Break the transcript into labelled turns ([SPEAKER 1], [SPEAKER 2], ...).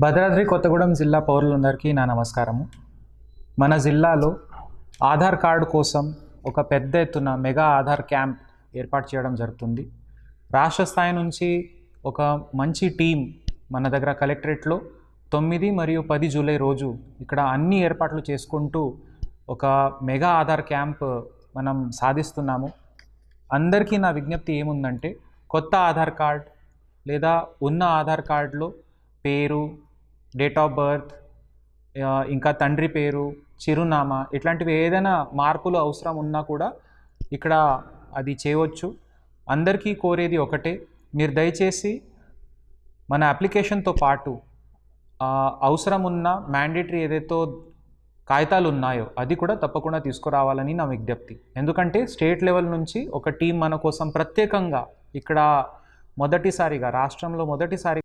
[SPEAKER 1] భద్రాద్రి కొత్తగూడెం జిల్లా పౌరులందరికీ నా నమస్కారము. మన జిల్లాలో ఆధార్ కార్డు కోసం ఒక పెద్ద ఎత్తున మెగా ఆధార్ క్యాంప్ ఏర్పాటు చేయడం జరుగుతుంది. రాష్ట్ర స్థాయి నుంచి ఒక మంచి టీం మన దగ్గర కలెక్టరేట్లో తొమ్మిది మరియు పది జూలై రోజు ఇక్కడ అన్ని ఏర్పాట్లు చేసుకుంటూ ఒక మెగా ఆధార్ క్యాంప్ మనం సాధిస్తున్నాము. అందరికీ నా విజ్ఞప్తి ఏముందంటే కొత్త ఆధార్ కార్డ్ లేదా ఉన్న ఆధార్ కార్డులో పేరు డేట్ ఆఫ్ బర్త్ ఇంకా తండ్రి పేరు చిరునామా ఇట్లాంటివి ఏదైనా మార్పులు అవసరం ఉన్నా కూడా ఇక్కడ అది చేయవచ్చు. అందరికీ కోరేది ఒకటే మీరు దయచేసి మన అప్లికేషన్తో పాటు అవసరం ఉన్న మ్యాండేటరీ ఏదైతే కాగితాలు ఉన్నాయో అది కూడా తప్పకుండా తీసుకురావాలని నా విజ్ఞప్తి. ఎందుకంటే స్టేట్ లెవెల్ నుంచి ఒక టీం మన కోసం ప్రత్యేకంగా ఇక్కడ మొదటిసారిగా రాష్ట్రంలో మొదటిసారి